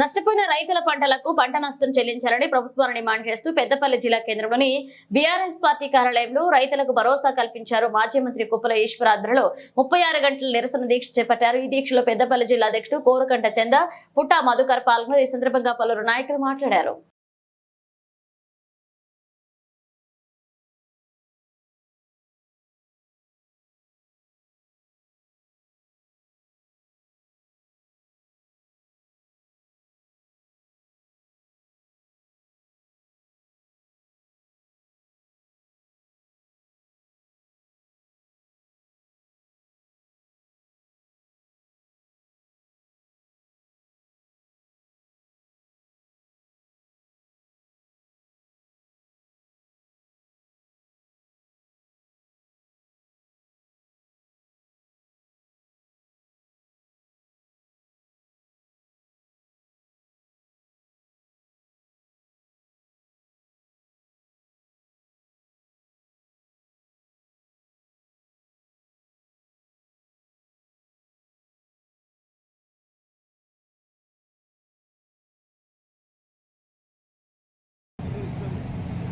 నష్టపోయిన రైతుల పంటలకు పంట నష్టం చెల్లించాలని ప్రభుత్వాన్ని డిమాండ్ చేస్తూ పెద్దపల్లి జిల్లా కేంద్రంలోని బీఆర్ఎస్ పార్టీ కార్యాలయంలో రైతులకు భరోసా కల్పించారు మాజీ మంత్రి కుప్పల ఈశ్వర్ ఆధ్వర్యంలో. ముప్పై ఆరు గంటల నిరసన దీక్ష చేపట్టారు. ఈ దీక్షలో పెద్దపల్లి జిల్లా అధ్యక్షుడు కోరుకంట చంద పుట్టా మధుకర్ పాల్గొని ఈ సందర్భంగా పలువురు నాయకులు మాట్లాడారు.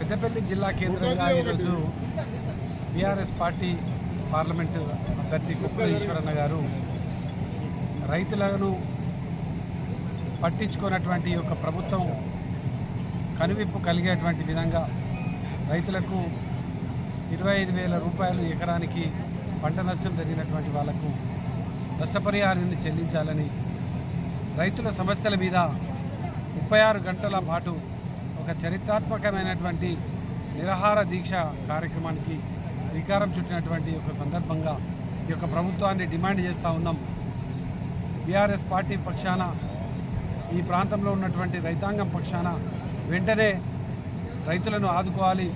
పెద్దపల్లి జిల్లా కేంద్రంగా ఈరోజు బీఆర్ఎస్ పార్టీ పార్లమెంటు అభ్యర్థి కుప్పల ఈశ్వరన్న గారు రైతులను పట్టించుకున్నటువంటి యొక్క ప్రభుత్వం కనువిప్పు కలిగేటువంటి విధంగా రైతులకు ఇరవై ఐదు వేల రూపాయలు ఎకరానికి పంట నష్టం జరిగినటువంటి వాళ్ళకు నష్టపరిహారాన్ని చెల్లించాలని రైతుల సమస్యల మీద ముప్పై ఆరు గంటల పాటు ఒక చరిత్రాత్మకమైనటువంటి నిరాహార దీక్ష కార్యక్రమానికి శ్రీకారం చుట్టినటువంటి ఒక సందర్భంగా ఈ యొక్క ప్రభుత్వాన్ని డిమాండ్ చేస్తూ ఉన్నాం. బీఆర్ఎస్ పార్టీ పక్షాన ఈ ప్రాంతంలో ఉన్నటువంటి రైతాంగం పక్షాన వెంటనే రైతులను ఆదుకోవాలి.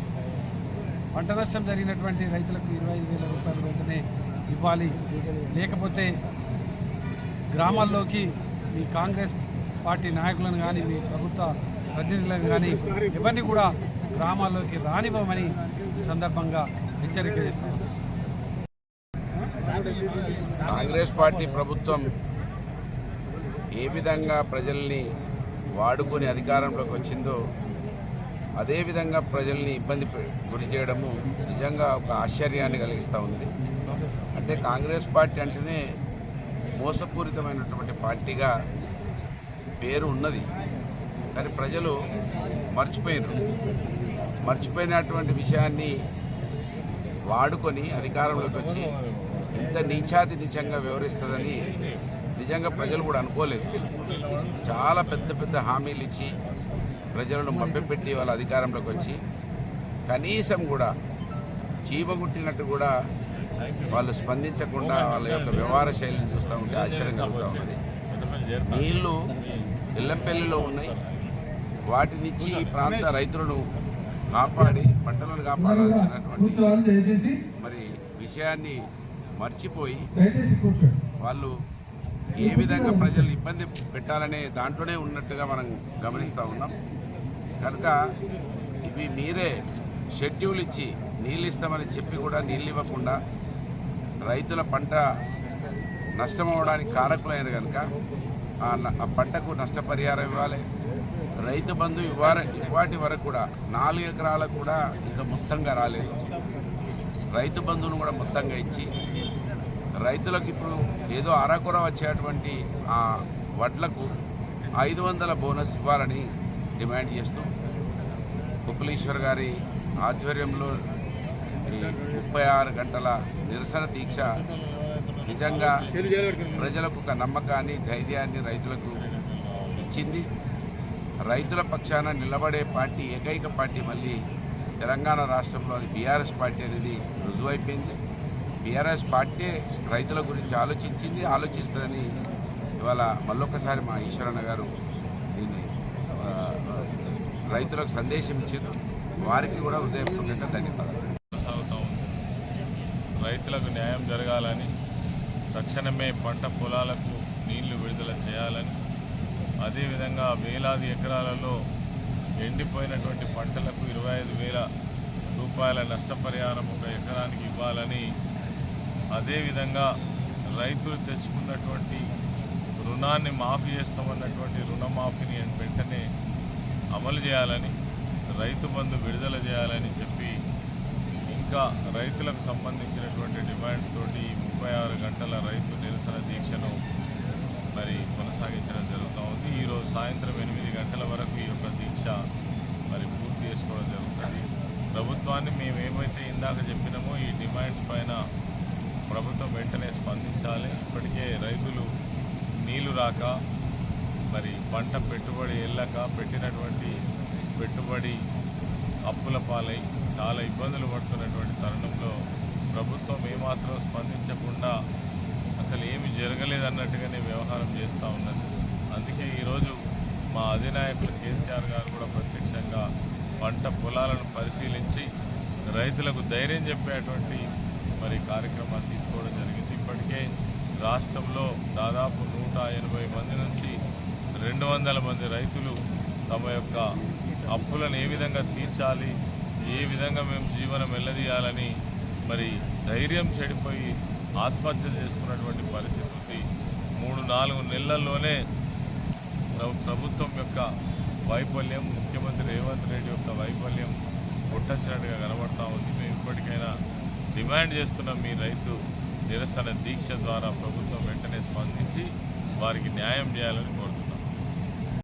పంట నష్టం జరిగినటువంటి రైతులకు ఇరవై వేల రూపాయలు వెంటనే ఇవ్వాలి. లేకపోతే గ్రామాల్లోకి మీ కాంగ్రెస్ పార్టీ నాయకులను కానీ మీ ప్రభుత్వ ప్రతినిధులను కానీ ఇవన్నీ కూడా గ్రామాల్లోకి రానివ్వమని సందర్భంగా హెచ్చరిక చేస్తాం కాంగ్రెస్ పార్టీ ప్రభుత్వం ఏ విధంగా ప్రజల్ని వాడుకొని అధికారంలోకి వచ్చిందో అదేవిధంగా ప్రజల్ని ఇబ్బంది గురి చేయడము నిజంగా ఒక ఆశ్చర్యాన్ని కలిగిస్తూ ఉంది అంటే కాంగ్రెస్ పార్టీ అంటేనే మోసపూరితమైనటువంటి పార్టీగా పేరు ఉన్నది. కానీ ప్రజలు మర్చిపోయినారు మర్చిపోయినటువంటి విషయాన్ని వాడుకొని అధికారంలోకి వచ్చి ఇంత నీచాతి నీచంగా వివరిస్తుందని నిజంగా ప్రజలు కూడా అనుకోలేదు. చాలా పెద్ద పెద్ద హామీలు ఇచ్చి ప్రజలను మభ్యపెట్టి వాళ్ళ అధికారంలోకి వచ్చి కనీసం కూడా చీమగుట్టినట్టు కూడా వాళ్ళు స్పందించకుండా వాళ్ళ యొక్క వ్యవహార శైలిని చూస్తూ ఉంటే ఆశ్చర్యం కలుగుతూ ఉన్నది నీళ్ళు ఎల్లంపల్లిలో ఉన్నాయి. వాటినిచ్చి ఈ ప్రాంత రైతులను కాపాడి పంటలను కాపాడాల్సినటువంటి మరి విషయాన్ని మర్చిపోయి వాళ్ళు ఏ విధంగా ప్రజలు ఇబ్బంది పెట్టాలనే దాంట్లోనే ఉన్నట్టుగా మనం గమనిస్తూ ఉన్నాం. కనుక ఇవి మీరే షెడ్యూల్ ఇచ్చి నీళ్ళు ఇస్తామని చెప్పి కూడా నీళ్ళు ఇవ్వకుండా రైతుల పంట నష్టం అవడానికి కారకులైన కనుక ఆ పంటకు నష్టపరిహారం ఇవ్వాలి. రైతు బంధు ఇవ్వాలి ఇవాటి వరకు కూడా నాలుగు ఎకరాలు కూడా ఇంకా మొత్తంగా రాలేదు. రైతు బంధువును కూడా మొత్తంగా ఇచ్చి రైతులకు ఇప్పుడు ఏదో అరకొర వచ్చేటువంటి ఆ వడ్లకు ఐదు వందల బోనస్ ఇవ్వాలని డిమాండ్ చేస్తూ కుప్పలీశ్వర్ గారి ఆధ్వర్యంలో ఈ ముప్పై ఆరు గంటల నిరసన దీక్ష నిజంగా ప్రజలకు ఒక నమ్మకాన్ని ధైర్యాన్ని రైతులకు ఇచ్చింది. రైతుల పక్షాన నిలబడే పార్టీ ఏకైక పార్టీ మళ్ళీ తెలంగాణ రాష్ట్రంలో అది బీఆర్ఎస్ పార్టీ అనేది రుజువైపోయింది. బీఆర్ఎస్ పార్టీ రైతుల గురించి ఆలోచించింది ఆలోచిస్తుందని ఇవాళ మళ్ళొక్కసారి మా ఈశ్వరన్న గారు దీన్ని రైతులకు సందేశం ఇచ్చారు. వారికి కూడా హృదయపూర్వకంగా ధన్యవాదాలు. రైతులకు న్యాయం జరగాలని తక్షణమే పంట పొలాలకు నీళ్ళు విడుదల చేయాలని అదేవిధంగా వేలాది ఎకరాలలో ఎండిపోయినటువంటి పంటలకు ఇరవై ఐదు వేల రూపాయల నష్టపరిహారం ఒక ఎకరానికి ఇవ్వాలని అదేవిధంగా రైతులు తెచ్చుకున్నటువంటి రుణాన్ని మాఫీ చేస్తామన్నటువంటి రుణమాఫీని వెంటనే అమలు చేయాలని రైతు బంధు విడుదల చేయాలని చెప్పి ఇంకా రైతులకు సంబంధించినటువంటి డిమాండ్స్ తోటి ముప్పై ఆరు గంటల రైతు నిరసన దీక్షను మరి కొనసాగించడం జరుగుతూ ఉంది. ఈరోజు సాయంత్రం ఎనిమిది గంటల వరకు ఈ యొక్క దీక్ష మరి పూర్తి చేసుకోవడం జరుగుతుంది. ప్రభుత్వాన్ని మేము ఏమైతే ఇందాక చెప్పినామో ఈ డిమాండ్స్ పైన ప్రభుత్వం వెంటనే స్పందించాలి. ఇప్పటికే రైతులు నీళ్ళు రాక మరి పంట పెట్టుబడి వెళ్ళక పెట్టినటువంటి పెట్టుబడి అప్పుల పాలై చాలా ఇబ్బందులు పడుతున్నటువంటి తరుణంలో ప్రభుత్వం ఏమాత్రం స్పందించకుండా జరగలేదన్నట్టుగానే వ్యవహారం చేస్తూ ఉన్నది. అందుకే ఈరోజు మా అధినాయకులు కేసీఆర్ గారు కూడా ప్రత్యక్షంగా పంట పొలాలను పరిశీలించి రైతులకు ధైర్యం చెప్పేటువంటి మరి కార్యక్రమాలు తీసుకోవడం జరిగింది. ఇప్పటికే రాష్ట్రంలో దాదాపు నూట ఎనభై మంది నుంచి రెండు వందల మంది రైతులు తమ యొక్క అప్పులను ఏ విధంగా తీర్చాలి ఏ విధంగా మేము జీవనం వెళ్ళదీయాలని మరి ధైర్యం చెడిపోయి ఆత్మహత్య చేసుకున్నటువంటి పరిస్థితి మూడు నాలుగు నెలల్లోనే ప్రభుత్వం యొక్క వైఫల్యం ముఖ్యమంత్రి రేవంత్ రెడ్డి యొక్క వైఫల్యం పుట్టచ్చినట్టుగా కనబడతా ఉంది. మేము ఇప్పటికైనా డిమాండ్ చేస్తున్న మీ రైతు నిరసన దీక్ష ద్వారా ప్రభుత్వం వెంటనే స్పందించి వారికి న్యాయం చేయాలని